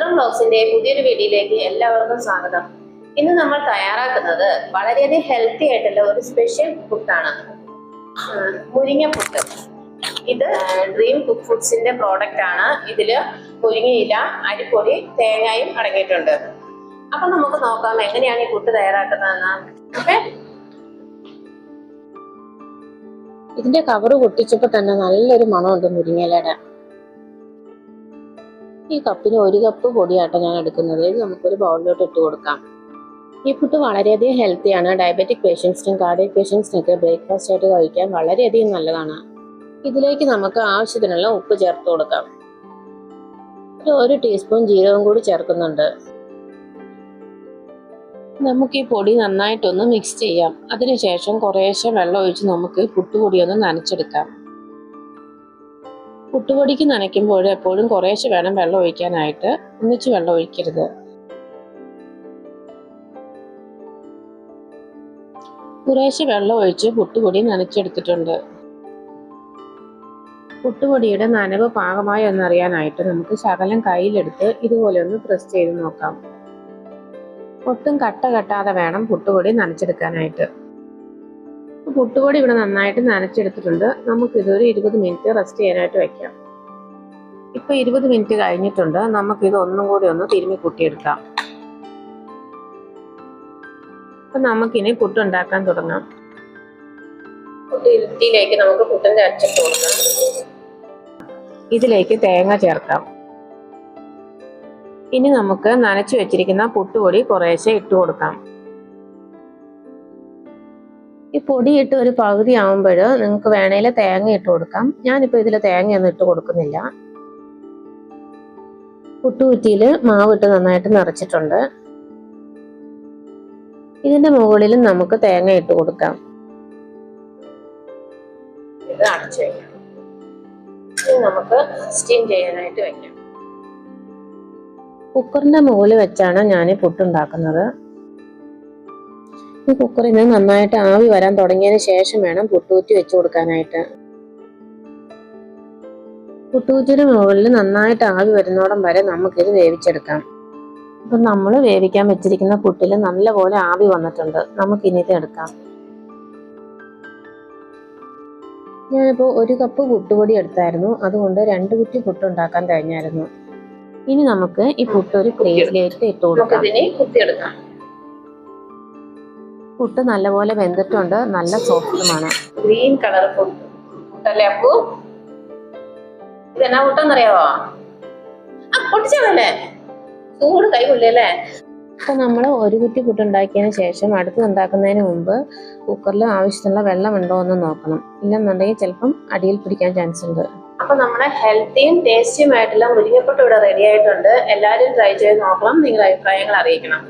മലപ്പുറം ബ്ലോഗ്സിന്റെ പുതിയൊരു വീഡിയോയിലേക്ക് എല്ലാവർക്കും സ്വാഗതം. ഇന്ന് നമ്മൾ തയ്യാറാക്കുന്നത് വളരെയധികം ഹെൽത്തി ആയിട്ടുള്ള ഒരു സ്പെഷ്യൽ ഫുഡാണ് മുരിങ്ങ പുട്ട്. ഇത് ഡ്രീം കുക്ക് ഫുഡ്സിന്റെ പ്രോഡക്റ്റ് ആണ്. ഇതിൽ മുരിങ്ങയില അരിപ്പൊടി തേങ്ങയും അടങ്ങിയിട്ടുണ്ട്. അപ്പൊ നമുക്ക് നോക്കാം എങ്ങനെയാണ് ഈ പുട്ട് തയ്യാറാക്കുന്നതെന്ന്. ഓക്കെ? ഇതിന്റെ കവറ് പൊട്ടിച്ചപ്പോ തന്നെ നല്ലൊരു മണമുണ്ട് മുരിങ്ങയിലയുടെ. ഈ കപ്പിന് ഒരു കപ്പ് പൊടിയാട്ടോ ഞാൻ എടുക്കുന്നത്. ഇത് നമുക്കൊരു ബൗളിലോട്ട് ഇട്ട് കൊടുക്കാം. ഈ ഫുഡ് വളരെയധികം ഹെൽത്തിയാണ് ഡയബറ്റിക് പേഷ്യൻസിനും കാർഡിയക് പേഷ്യൻസിനൊക്കെ ബ്രേക്ക്ഫാസ്റ്റ് ആയിട്ട് കഴിക്കാൻ വളരെയധികം നല്ലതാണ്. ഇതിലേക്ക് നമുക്ക് ആവശ്യത്തിനുള്ള ഉപ്പ് ചേർത്ത് കൊടുക്കാം. ഒരു ടീസ്പൂൺ ജീരകം കൂടി ചേർക്കുന്നുണ്ട്. നമുക്ക് ഈ പൊടി നന്നായിട്ടൊന്ന് മിക്സ് ചെയ്യാം. അതിനുശേഷം കുറേശ്ശെ വെള്ളം ഒഴിച്ച് നമുക്ക് പുട്ടുപൊടി ഒന്ന് നനച്ചെടുക്കാം. പുട്ടുപൊടിക്ക് നനയ്ക്കുമ്പോൾ എപ്പോഴും കുറേശ്ശെ വേണം വെള്ളം ഒഴിക്കാനായിട്ട്. ഒന്നിച്ച് വെള്ളം ഒഴിക്കരുത്. കുറേശ്ശെ വെള്ളം ഒഴിച്ച് പുട്ടുപൊടി നനച്ചെടുത്തിട്ടുണ്ട്. പുട്ടുപൊടിയുടെ നനവ് പാകമായി എന്നറിയാനായിട്ട് നമുക്ക് ശകലം കയ്യിലെടുത്ത് ഇതുപോലെ ഒന്ന് പ്രസ് ചെയ്ത് നോക്കാം. ഒട്ടും കട്ട കെട്ടാതെ വേണം പുട്ടുപൊടി നനച്ചെടുക്കാനായിട്ട്. പുട്ടുപൊടി ഇവിടെ നന്നായിട്ട് നനച്ചെടുത്തിട്ടുണ്ട്. നമുക്ക് ഇതൊരു ഇരുപത് മിനിറ്റ് റെസ്റ്റ് ചെയ്യാനായിട്ട് വെക്കാം. ഇപ്പൊ ഇരുപത് മിനിറ്റ് കഴിഞ്ഞിട്ടുണ്ട്. നമുക്ക് ഇത് ഒന്നും കൂടി ഒന്ന് തിരുമ്മി കൂട്ടിയെടുക്കാം. അപ്പൊ നമുക്കിനി പുട്ടുണ്ടാക്കാൻ തുടങ്ങാം. ഇരുത്തിയിലേക്ക് നമുക്ക് പുട്ടിന്റെ അച്ചിട്ട് കൊടുക്കാം. ഇതിലേക്ക് തേങ്ങ ചേർക്കാം. ഇനി നമുക്ക് നനച്ചു വെച്ചിരിക്കുന്ന പുട്ടുപൊടി കുറേശ്ശെ ഇട്ട് കൊടുക്കാം. ഈ പൊടിയിട്ട് ഒരു പകുതി ആവുമ്പോൾ നിങ്ങൾക്ക് വേണേൽ തേങ്ങ ഇട്ട് കൊടുക്കാം. ഞാനിപ്പോൾ ഇതിൽ തേങ്ങയൊന്നും ഇട്ട് കൊടുക്കുന്നില്ല. പുട്ടുകുറ്റിയിൽ മാവിട്ട് നന്നായിട്ട് നിറച്ചിട്ടുണ്ട്. ഇതിന്റെ മുകളിൽ നമുക്ക് തേങ്ങ ഇട്ട് കൊടുക്കാം. ഇത് നമുക്ക് സ്റ്റീം ചെയ്യാനായിട്ട് വെക്കാം. കുക്കറിന്റെ മുകളിൽ വെച്ചാണ് ഞാൻ പുട്ടുണ്ടാക്കുന്നത്. ഈ കുക്കറിൽ നിന്ന് നന്നായിട്ട് ആവി വരാൻ തുടങ്ങിയതിന് ശേഷം വേണം പുട്ടൂറ്റി വെച്ച് കൊടുക്കാനായിട്ട്. പുട്ടൂറ്റിന് മുകളിൽ നന്നായിട്ട് ആവി വരുന്നോടം വരെ നമുക്കിത് വേവിച്ചെടുക്കാം. അപ്പൊ നമ്മൾ വേവിക്കാൻ വെച്ചിരിക്കുന്ന പുട്ടിൽ നല്ലപോലെ ആവി വന്നിട്ടുണ്ട്. നമുക്കിനി ഇത് എടുക്കാം. ഞാനിപ്പോൾ ഒരു കപ്പ് പുട്ടുപൊടി എടുത്തായിരുന്നു. അതുകൊണ്ട് രണ്ട് കുറ്റി പുട്ട് ഉണ്ടാക്കാൻ കഴിഞ്ഞായിരുന്നു. ഇനി നമുക്ക് ഈ പുട്ട് ഒരു പ്ലേറ്റിലേക്ക് ഇട്ട് കൊടുക്കാം. പുട്ട് നല്ലപോലെ വെന്തിട്ടുണ്ട്. നല്ല സോഫ്റ്റുമാണ്. Green colour puttu. പുട്ടല്ലേ അപ്പു? ഇതെന്നാ പുട്ടെന്നറിയാവോ? ആ പൊട്ടിച്ചാണല്ലേ ചൂട് കൈ കൊള്ളിയല്ലേ? അപ്പൊ നമ്മൾ ഒരു കുറ്റി പുട്ട് ഉണ്ടാക്കിയതിന് ശേഷം അടുത്ത് ഉണ്ടാക്കുന്നതിന് മുമ്പ് കുക്കറിൽ ആവശ്യത്തിനുള്ള വെള്ളം ഉണ്ടോ എന്ന് നോക്കണം. ഇല്ലെന്നുണ്ടെങ്കിൽ ചിലപ്പം അടിയിൽ പിടിക്കാൻ ചാൻസ് ഉണ്ട്. അപ്പൊ നമ്മുടെ ഹെൽത്തിയും ടേസ്റ്റിയുമായിട്ടുള്ള മുരിങ്ങപ്പൊട്ട് ഇവിടെ റെഡി ആയിട്ടുണ്ട്. എല്ലാവരും ട്രൈ ചെയ്ത് നോക്കണം. നിങ്ങളുടെ അഭിപ്രായങ്ങൾ അറിയിക്കണം.